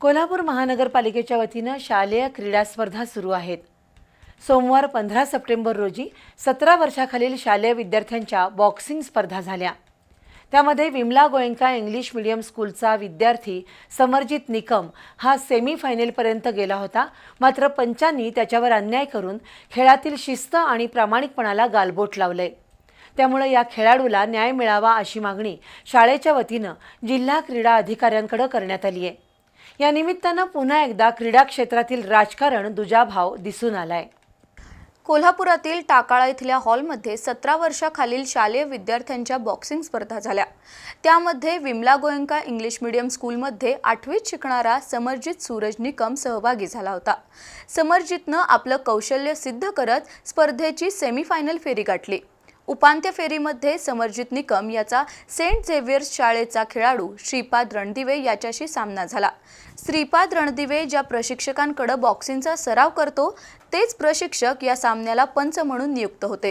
कोल्हापूर महानगरपालिकेच्या वतीनं शालेय क्रीडा स्पर्धा सुरू आहेत. सोमवार पंधरा सप्टेंबर रोजी सतरा वर्षाखालील शालेय विद्यार्थ्यांच्या बॉक्सिंग स्पर्धा झाल्या. त्यामध्ये विमला गोयंका इंग्लिश मिडियम स्कूलचा विद्यार्थी समरजित निकम हा सेमीफायनलपर्यंत गेला होता. मात्र पंचांनी त्याच्यावर अन्याय करून खेळातील शिस्त आणि प्रामाणिकपणाला गालबोट लावलंय. त्यामुळे या खेळाडूला न्याय मिळावा अशी मागणी शाळेच्या वतीनं जिल्हा क्रीडा अधिकाऱ्यांकडे करण्यात आली आहे या निमित्तानं पुन्हा एकदा क्रीडा क्षेत्रातील राजकारण दुजाभाव दिसून आलाय. कोल्हापुरातील टाकाळा इथल्या हॉलमध्ये सतरा वर्षाखालील शालेय विद्यार्थ्यांच्या बॉक्सिंग स्पर्धा झाल्या. त्यामध्ये विमला गोयंका इंग्लिश मीडियम स्कूलमध्ये आठवीत शिकणारा समरजित सूरज निकम सहभागी झाला होता. समरजितनं आपलं कौशल्य सिद्ध करत स्पर्धेची सेमीफायनल फेरी गाठली. उपांत्य फेरीमध्ये समरजित निकम याचा सेंट झेवियर्स शाळेचा खेळाडू श्रीपाद रणदिवे याच्याशी सामना झाला. श्रीपाद रणदिवे ज्या प्रशिक्षकांकडे बॉक्सिंगचा सराव करतो तेच प्रशिक्षक या सामन्याला पंच म्हणून नियुक्त होते.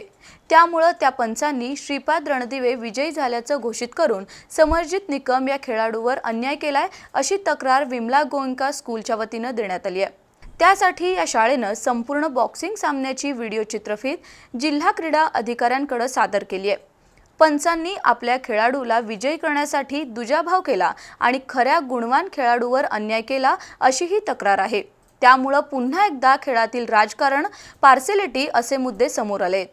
त्यामुळं त्या पंचांनी श्रीपाद रणदिवे विजयी झाल्याचं घोषित करून समरजित निकम या खेळाडूवर अन्याय केलाय अशी तक्रार विमला गोयंका स्कूलच्या वतीनं देण्यात आली आहे. त्यासाठी या शाळेनं संपूर्ण बॉक्सिंग सामन्याची व्हिडिओ चित्रफित जिल्हा क्रीडा अधिकाऱ्यांकडे सादर केली आहे. पंचांनी आपल्या खेळाडूला विजयी करण्यासाठी दुजाभाव केला आणि खऱ्या गुणवान खेळाडूवर अन्याय केला अशी ही तक्रार आहे. त्यामुळं पुन्हा एकदा खेळातील राजकारण पार्सेलिटी असे मुद्दे समोर आले. आहेत